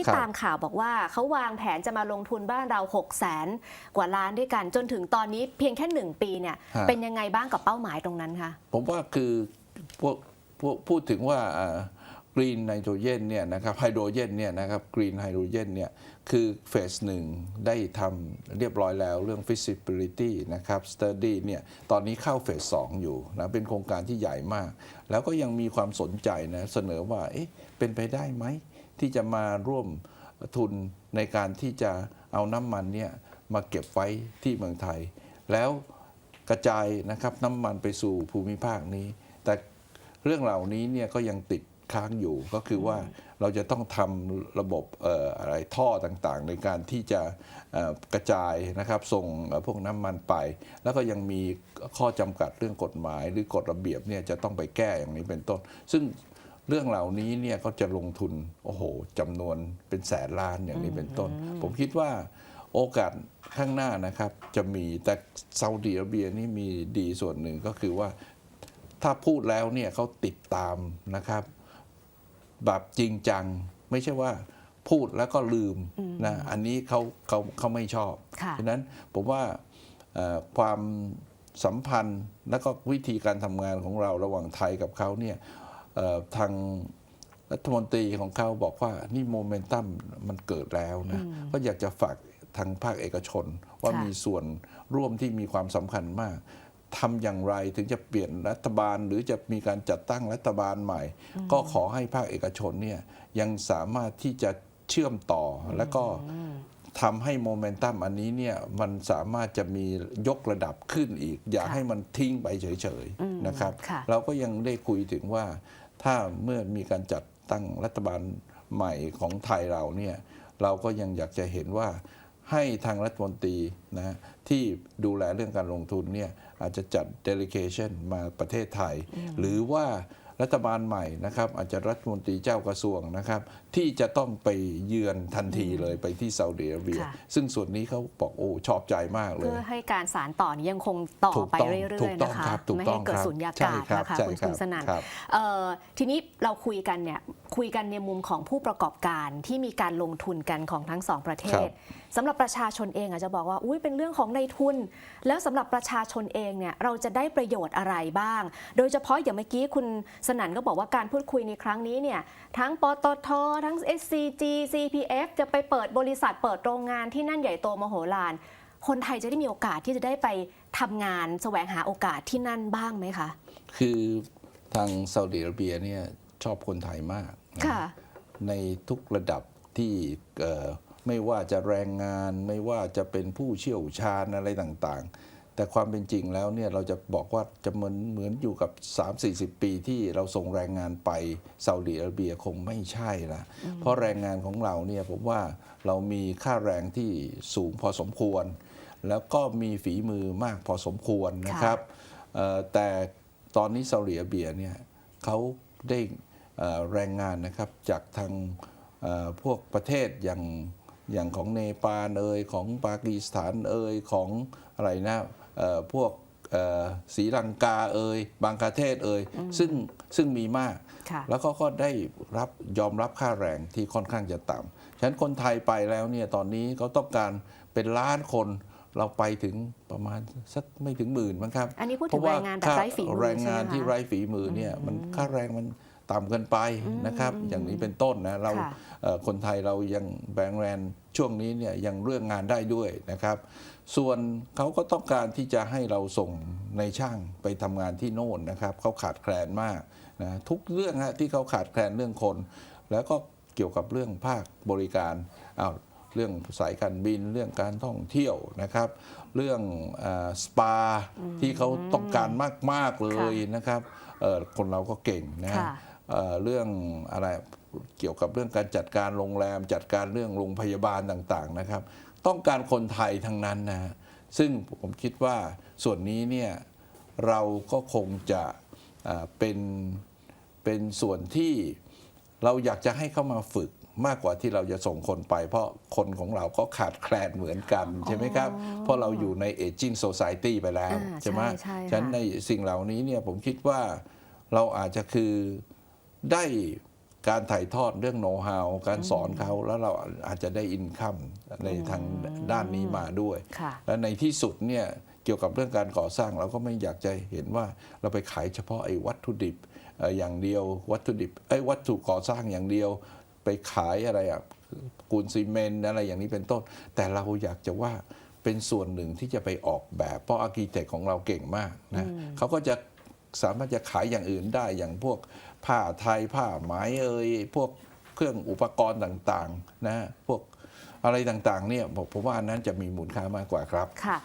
ที่ครับตามข่าวบอกว่าเขาวางแผนจะมาลงทุนบ้านเรา6 0แสนกว่าล้านด้วยกัน จนถึงตอนนี้เพียงแค่หนึ่งปีเนี่ยฮะเป็นยังไงบ้างกับเป้าหมายตรงนั้นคะผมว่าคือพวกพวกพูดถึงว่ากรีนไนโตรเจนเนี่ยนะครับไฮโดรเจนเนี่ยนะครับกรีนไฮโดรเจนเนี่ยคือเฟสหนึ่งได้ทำเรียบร้อยแล้วเรื่อง feasibility นะครับ study เนี่ยตอนนี้เข้าเฟสสองอยู่นะเป็นโครงการที่ใหญ่มาก แล้วก็ยังมีความสนใจนะเสนอว่าเอ๊ะเป็นไปได้ไหม ที่จะมาร่วมทุนในการที่จะเอาน้ำมันเนี่ยมาเก็บไว้ที่เมืองไทย แล้วกระจายนะครับน้ำมันไปสู่ภูมิภาคนี้ แต่เรื่องเหล่านี้เนี่ยก็ยังติดค้างอยู่ก็คือว่าเราจะต้องทำระบบเอ่ออะไรท่อต่างๆ ในการที่จะกระจายนะครับส่งพวกน้ำมันไป แล้วก็ยังมีข้อจำกัดเรื่องกฎหมาย หรือกฎระเบียบเนี่ยจะต้องไปแก้อย่างนี้เป็นต้น ซึ่ง เรื่องเหล่านี้เนี่ยก็จะลงทุนโอ้โหจำนวนเป็นแสนล้านอย่างนี้เป็นต้น ผมคิดว่าโอกาสข้างหน้านะครับจะมีแต่ซาอุดิอาระเบียนี่มีดีส่วนหนึ่งก็คือว่าถ้าพูดแล้วเนี่ยเขาติดตามนะครับ แบบจริงจัง ไม่ใช่ว่าพูดแล้วก็ลืมนะอันนี้เขาเขาเขาไม่ชอบค่ะฉะนั้นผมว่าเอ่อความสัมพันธ์และก็วิธีการทำงานของเราระหว่างไทยกับเขาเนี่ยเอ่อ ทางรัฐมนตรีของเขาบอกว่านี่โมเมนตัมมันเกิดแล้วนะก็อยากจะฝากทางภาคเอกชน ว่าค่ะมีส่วนร่วมที่มีความสำคัญมากทำอย่างไรถึงจะเปลี่ยนรัฐบาล หรือจะมีการจัดตั้งรัฐบาลใหม่ ก็ขอให้ภาคเอกชนเนี่ยยังสามารถที่จะเชื่อมต่ออแล้วก็ ทำให้โมเมนตัมอันนี้เนี่ยมันสามารถจะมียกระดับขึ้นอีก อย่าค่ะให้มันทิ้งไปเฉยอืมๆนะครับค่ะเราก็ยังได้คุยถึงว่า ถ้าเมื่อมีการจัดตั้งรัฐบาลใหม่ของไทยเราเนี่ยเราก็ยังอยากจะเห็นว่าให้ทางรัฐมนตรีนะที่ดูแลเรื่องการลงทุนเนี่ยอาจจะจัด delegation มาประเทศไทย หรือว่า รัฐบาลใหม่นะครับ อาจจะรัฐมนตรีเจ้ากระทรวงนะครับ ที่จะต้องไปเยือนทันทีเลยไปที่ซาอุดิอาระเบีย ค่ะ ซึ่งส่วนนี้เขาบอกโอ้ชอบใจมากเลเพื่ยอให้การสารต่อนี้ยังคงต่อถูกไปต้องเรื่ถูอยกๆต้องนะคะ ครับถูกไม่ต้ให้องเกิดครับสุญญากาศใช่ครับนะคะใช่คุณครับคุณสนั่น ครับ เอ่อทีนี้เราคุยกันเนี่ย คุยกันในมุมของผู้ประกอบการที่มีการลงทุนกันของทั้งสองประเทครัศบสำหรับประชาชนเองอาจจะบอกว่าอุ้ยเป็นเรื่องของในทุน แล้วสำหรับประชาชนเองเนี่ยเราจะได้ประโยชน์อะไรบ้าง โดยเฉพาะอย่างเมื่อกี้คุณสนั่นก็บอกว่าการพูดคุยในครั้งนี้เนี่ยทั้งปตททั้ง SCG CPF จะไปเปิดบริษัทเปิดโรงงานที่นั่นใหญ่โตมโหฬารคนไทยจะได้มีโอกาสที่จะได้ไปทำงานแสวงหาโอกาสที่นั่นบ้างไหมคะ คือทางซาอุดิอาระเบียเนี่ยชอบคนไทยมากนะค่ะ ในทุกระดับที่เอ่อไม่ว่าจะแรงงานไม่ว่าจะเป็นผู้เชี่ยวชาญอะไรต่างๆ แต่ความเป็นจริงแล้วเนี่ยเราจะบอกว่าจะเหมือนเหมือนอยู่กับ 3-40 ปีที่เราส่งแรงงานไปซาอุดิอาระเบียคงไม่ใช่ละเพราะแรงงานของเราเนี่ยผมว่าเรามีค่าแรงที่สูงพอสมควร แล้วก็มีฝีมือมากพอสมควรนะครับเอ่อแต่ตอนนี้ซาอุดิอาระเบียเนี่ยเขาได้เอ่อ แรงงานนะครับจากทางเอ่อพวกประเทศอย่างอย่างของเนปาลเอยของปากีสถานเอยของอะไรนะเอ่อพวกเอ่อศรีลังกาเอยบางประเทศเอยซึ่งซึ่งมีมากค่ะแล้วก็ก็ได้รับยอมรับค่าแรงที่ค่อนข้างจะต่ำฉะนั้นคนไทยไปแล้วเนี่ยตอนนี้เขาต้องการเป็นล้านคนเราไปถึงประมาณสักไม่ถึงหมื่นมั้งครับ อันนี้พูดถึงเพราะว่าแรงงานแบบไร้ฝีมือแรงงานใช่ไหมคะที่ไร้ฝีมือเนี่ยมันค่าแรงมัน ต่ำเกินไปนะครับ อย่างนี้เป็นต้นนะเราค่ะเอ่อคนไทยเรายังแบงแรนช่วงนี้เนี่ยยังเรื่องงานได้ด้วยนะครับ ส่วนเขาก็ต้องการที่จะให้เราส่งในช่างไปทำงานที่โน่นนะครับเขาขาดแคลนมากนะทุกเรื่องฮะที่เขาขาดแคลนเรื่องคน แล้วก็เกี่ยวกับเรื่องภาคบริการอ้าวเรื่องสายการบินเรื่องการท่องเที่ยวนะครับ เรื่องสปาที่เขาต้องการมาก ๆ เลยนะครับเอ่อคนเราก็เก่งนะค่ะ เอ่อเรื่องอะไรเกี่ยวกับเรื่องการจัดการโรงแรม จัดการเรื่องโรงพยาบาลต่างๆนะครับ ต้องการคนไทยทั้งนั้นนะฮะซึ่งผมคิดว่าส่วนนี้เนี่ยเราก็คงจะอ่าเป็นเป็นส่วนที่เราอยากจะให้เข้ามาฝึกมากกว่าที่เราจะส่งคนไป เพราะคนของเราก็ขาดแคลนเหมือนกันใช่ไหมครับ เพราะเราอยู่ใน aging society ไปแล้วอ่าใช่ไหมใช่ใช่ค่ะฉะนั้นในสิ่งเหล่านี้เนี่ยผมคิดว่าเราอาจจะคือ ได้การถ่ายทอดเรื่องโน้ตฮาวการสอนเขาแล้วเราอาจจะได้อินคัมในทางด้านนี้มาด้วยค่ะและในที่สุดเนี่ยเกี่ยวกับเรื่องการก่อสร้างเราก็ไม่อยากจะเห็นว่าเราไปขายเฉพาะไอ้วัตถุดิบเอ่ออย่างเดียววัตถุดิบไอ้ยวัตถุก่อสร้างอย่างเดียว ไปขายอะไรอะปูนซีเมนต์อะไรอย่างนี้เป็นต้น แต่เราอยากจะว่าเป็นส่วนหนึ่งที่จะไปออกแบบ เพราะอาร์กิเทคของเราเก่งมากนะเขาก็จะ สามารถจะขายอย่างอื่นได้อย่างพวกผ้าไทยผ้าไหมเอ่ยพวกเครื่องอุปกรณ์ต่างๆนะพวกอะไรต่างๆเนี่ยผมว่าอันนั้นจะมีมูลค่ามากกว่าครับค่ะ